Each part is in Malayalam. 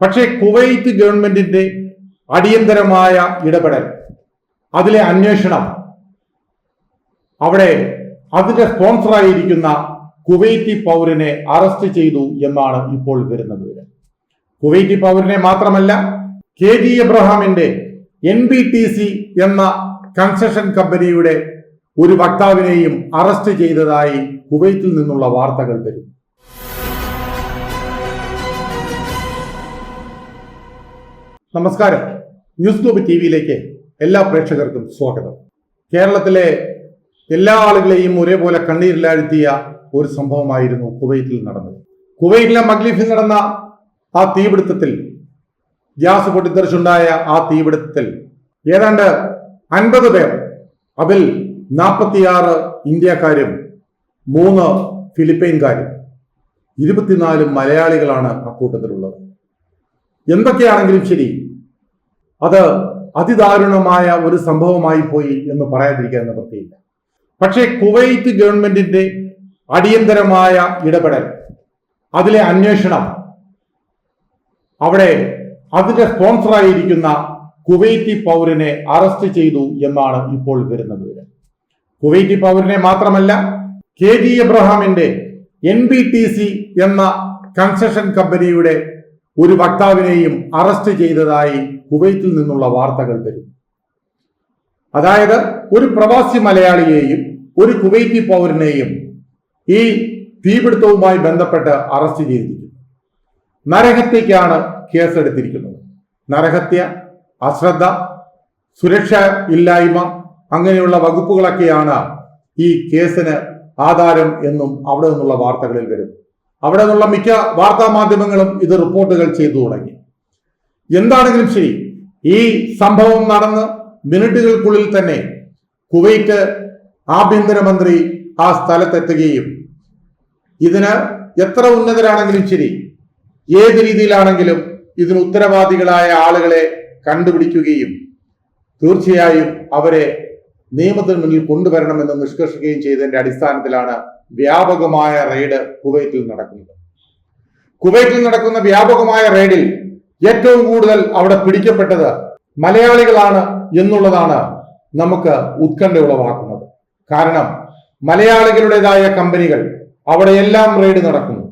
പക്ഷേ കുവൈത്ത് ഗവൺമെന്റിന്റെ അടിയന്തരമായ ഇടപെടൽ അതിലെ അന്വേഷണം അവിടെ അതിന്റെ സ്പോൺസറായിരിക്കുന്ന കുവൈറ്റി പൗരനെ അറസ്റ്റ് ചെയ്തു എന്നാണ് ഇപ്പോൾ വരുന്ന വിവരം. കുവൈറ്റി പൗരനെ മാത്രമല്ല കെ ജി എബ്രഹാമിന്റെ എൻ ബി ടി സി എന്ന കൺസ്ട്രക്ഷൻ കമ്പനിയുടെ ഒരു വക്താവിനെയും അറസ്റ്റ് ചെയ്തതായി കുവൈത്തിൽ നിന്നുള്ള വാർത്തകൾ വരുന്നു. നമസ്കാരം. ന്യൂസ് ഗ്ലോബ് ടി വിയിലേക്ക് എല്ലാ പ്രേക്ഷകർക്കും സ്വാഗതം. കേരളത്തിലെ എല്ലാ ആളുകളെയും ഒരേപോലെ കണ്ണീരിലാഴ്ത്തിയ ഒരു സംഭവമായിരുന്നു കുവൈറ്റിൽ നടന്നത്. കുവൈറ്റിലെ മഗ്ലിഫിൽ നടന്ന ആ തീപിടുത്തത്തിൽ ഗ്യാസ് പൊട്ടിത്തെറിച്ചുണ്ടായ ആ തീപിടുത്തത്തിൽ ഏതാണ്ട് അൻപത് പേർ അതിൽ നാൽപ്പത്തിയാറ് ഇന്ത്യക്കാരും മൂന്ന് ഫിലിപ്പൈൻകാരും ഇരുപത്തിനാല് മലയാളികളാണ് അക്കൂട്ടത്തിലുള്ളത് എന്തൊക്കെയാണെങ്കിലും ശരി അത് അതിദാരുണമായ ഒരു സംഭവമായി പോയി എന്ന് പറയാതിരിക്കാൻ നിവൃത്തിയില്ല പക്ഷേ കുവൈറ്റ് ഗവൺമെന്റിന്റെ അടിയന്തരമായ ഇടപെടൽ അതിലെ അന്വേഷണം അവിടെ അതിന്റെ സ്പോൺസറായിരിക്കുന്ന കുവൈറ്റി പൗരനെ അറസ്റ്റ് ചെയ്തു എന്നാണ് ഇപ്പോൾ വരുന്ന വിവരം. കുവൈറ്റി പൗരനെ മാത്രമല്ല കെ ജി എബ്രഹാമിന്റെ എൻ ബി ടി സി എന്ന കൺസ്ട്രക്ഷൻ കമ്പനിയുടെ ഒരു വക്താവിനെയും അറസ്റ്റ് ചെയ്തതായി കുവൈത്തിൽ നിന്നുള്ള വാർത്തകൾ വരുന്നു അതായത് ഒരു പ്രവാസി മലയാളിയെയും ഒരു കുവൈറ്റി പൗരനെയും ഈ തീപിടുത്തവുമായി ബന്ധപ്പെട്ട് അറസ്റ്റ് ചെയ്തിരിക്കുന്നു. നരഹത്യക്കാണ് കേസെടുത്തിരിക്കുന്നത്. നരഹത്യ അശ്രദ്ധ സുരക്ഷ ഇല്ലായ്മ അങ്ങനെയുള്ള വകുപ്പുകളൊക്കെയാണ് ഈ കേസിന് ആധാരം എന്നും അവിടെ നിന്നുള്ള വാർത്തകളിൽ വരുന്നു അവിടെ നിന്നുള്ള മിക്ക വാർത്താ മാധ്യമങ്ങളും ഇത് റിപ്പോർട്ടുകൾ ചെയ്തു തുടങ്ങി. എന്താണെങ്കിലും ശരി ഈ സംഭവം നടന്ന് മിനിറ്റുകൾക്കുള്ളിൽ തന്നെ കുവൈറ്റ് ആഭ്യന്തരമന്ത്രി ആ സ്ഥലത്തെത്തുകയും ഇതിന് എത്ര ഉന്നതരാണെങ്കിലും ശരി ഏത് രീതിയിലാണെങ്കിലും ഇതിന് ഉത്തരവാദികളായ ആളുകളെ കണ്ടുപിടിക്കുകയും തീർച്ചയായും അവരെ നിയമത്തിന് മുന്നിൽ കൊണ്ടുവരണമെന്ന് നിഷ്കർഷിക്കുകയും ചെയ്തതിന്റെ അടിസ്ഥാനത്തിലാണ് വ്യാപകമായ റെയ്ഡ് കുവൈറ്റിൽ നടക്കുന്നത്. കുവൈറ്റിൽ നടക്കുന്ന വ്യാപകമായ റെയ്ഡിൽ ഏറ്റവും കൂടുതൽ അവിടെ പിടിക്കപ്പെട്ടത് മലയാളികളാണ് എന്നുള്ളതാണ് നമുക്ക് ഉത്കണ്ഠ ഉളവാക്കുന്നത് കാരണം മലയാളികളുടേതായ കമ്പനികൾ അവിടെ എല്ലാം റെയ്ഡ് നടക്കുന്നു.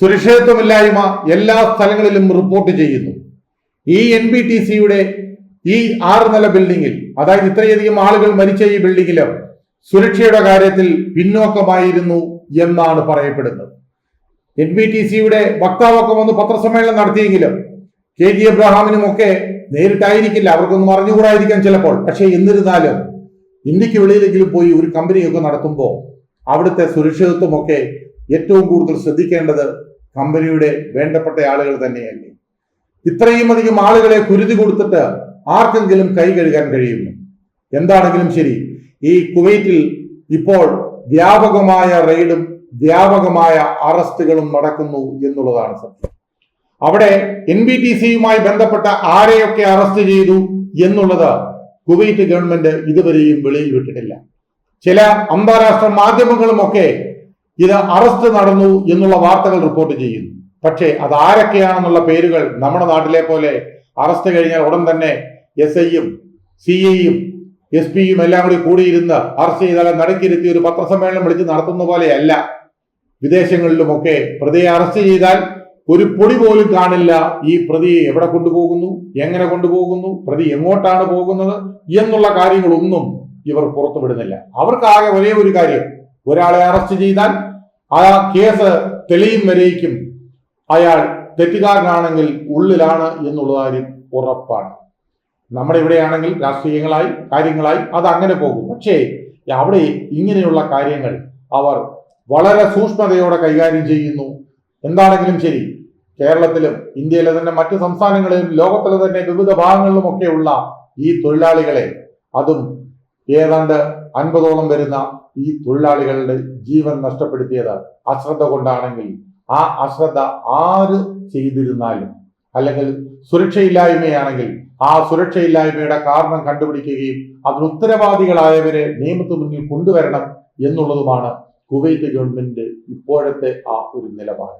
സുരക്ഷിതത്വമില്ലായ്മ എല്ലാ സ്ഥലങ്ങളിലും റിപ്പോർട്ട് ചെയ്യുന്നു. ഈ എൻ ബി ടി സിയുടെ ഈ ആറ് നില ബിൽഡിങ്ങിൽ അതായത് ഇത്രയധികം ആളുകൾ മരിച്ച ഈ ബിൽഡിങ്ങിൽ സുരക്ഷയുടെ കാര്യത്തിൽ പിന്നോക്കമായിരുന്നു എന്നാണ് പറയപ്പെടുന്നത്. എൻ ബി ടി സിയുടെ വക്താവൊക്കെ വന്ന് പത്രസമ്മേളനം നടത്തിയെങ്കിലും കെ ജി എബ്രഹാമിനും ഒക്കെ നേരിട്ടായിരിക്കില്ല. അവർക്കൊന്നും അറിഞ്ഞുകൂടായിരിക്കാം ചിലപ്പോൾ. പക്ഷേ എന്നിരുന്നാലും ഇന്ത്യയ്ക്ക് വെളിയിലെങ്കിലും പോയി ഒരു കമ്പനിയൊക്കെ നടത്തുമ്പോൾ അവിടുത്തെ സുരക്ഷിതത്വമൊക്കെ ഏറ്റവും കൂടുതൽ ശ്രദ്ധിക്കേണ്ടത് കമ്പനിയുടെ വേണ്ടപ്പെട്ട ആളുകൾ തന്നെയല്ലേ. ഇത്രയും അധികം ആളുകളെ കുരുതി കൊടുത്തിട്ട് ആർക്കെങ്കിലും കൈ കഴുകാൻ കഴിയുമോ? എന്താണെങ്കിലും ശരി. ഈ കുവൈറ്റിൽ ഇപ്പോൾ വ്യാപകമായ റെയ്ഡും വ്യാപകമായ അറസ്റ്റുകളും നടക്കുന്നു എന്നുള്ളതാണ് സത്യം. അവിടെ എൻ ബി ടി സിയുമായി ബന്ധപ്പെട്ട ആരെയൊക്കെ അറസ്റ്റ് ചെയ്തു എന്നുള്ളത് കുവൈറ്റ് ഗവൺമെന്റ് ഇതുവരെയും വെളിയിൽ വിട്ടിട്ടില്ല. ചില അന്താരാഷ്ട്ര മാധ്യമങ്ങളുമൊക്കെ ഇത് അറസ്റ്റ് നടന്നു എന്നുള്ള വാർത്തകൾ റിപ്പോർട്ട് ചെയ്യുന്നു. പക്ഷേ അത് ആരൊക്കെയാണെന്നുള്ള പേരുകൾ നമ്മുടെ നാട്ടിലെ പോലെ അറസ്റ്റ് കഴിഞ്ഞാൽ ഉടൻ തന്നെ എസ് ഐയും സി ഐയും എസ് പിയും എല്ലാം കൂടി കൂടിയിരുന്ന് അറസ്റ്റ് ചെയ്താലും നടക്കിരുത്തി ഒരു പത്രസമ്മേളനം വിളിച്ച് നടത്തുന്ന പോലെയല്ല. വിദേശങ്ങളിലുമൊക്കെ പ്രതിയെ അറസ്റ്റ് ചെയ്താൽ ഒരു പൊടി പോലും കാണില്ല. ഈ പ്രതിയെ എവിടെ കൊണ്ടുപോകുന്നു? എങ്ങനെ കൊണ്ടുപോകുന്നു? പ്രതി എങ്ങോട്ടാണ് പോകുന്നത്? എന്നുള്ള കാര്യങ്ങളൊന്നും ഇവർ പുറത്തുവിടുന്നില്ല. അവർക്കാകെ ഒരേ ഒരു കാര്യം. ഒരാളെ അറസ്റ്റ് ചെയ്താൽ ആ കേസ് തെളിയും വരേക്കും. അയാൾ തെറ്റുകാരനാണെങ്കിൽ ഉള്ളിലാണ് എന്നുള്ള കാര്യം ഉറപ്പാണ്. നമ്മുടെ ഇവിടെയാണെങ്കിൽ രാഷ്ട്രീയങ്ങളായി കാര്യങ്ങളായി അത് അങ്ങനെ പോകും. പക്ഷേ അവിടെ ഇങ്ങനെയുള്ള കാര്യങ്ങൾ അവർ വളരെ സൂക്ഷ്മതയോടെ കൈകാര്യം ചെയ്യുന്നു. എന്താണെങ്കിലും ശരി കേരളത്തിലും ഇന്ത്യയിലെ തന്നെ മറ്റു സംസ്ഥാനങ്ങളിലും ലോകത്തിലെ തന്നെ വിവിധ ഭാഗങ്ങളിലും ഭാഗങ്ങളിലുമൊക്കെയുള്ള ഈ തൊഴിലാളികളെ അതും ഏതാണ്ട് അൻപതോളം വരുന്ന ഈ തൊഴിലാളികളുടെ ജീവൻ നഷ്ടപ്പെടുത്തിയത് അശ്രദ്ധ കൊണ്ടാണെങ്കിൽ ആ അശ്രദ്ധ ആര് ചെയ്തിരുന്നാലും അല്ലെങ്കിൽ സുരക്ഷയില്ലായ്മയാണെങ്കിൽ ആ സുരക്ഷയില്ലായ്മയുടെ കാരണം കണ്ടുപിടിക്കുകയും അതിന് ഉത്തരവാദികളായവരെ നിയമത്തിന് മുന്നിൽ കൊണ്ടുവരണം എന്നുള്ളതുമാണ് കുവൈത്ത് ഗവൺമെന്റ് ഇപ്പോഴത്തെ ആ ഒരു നിലപാട്.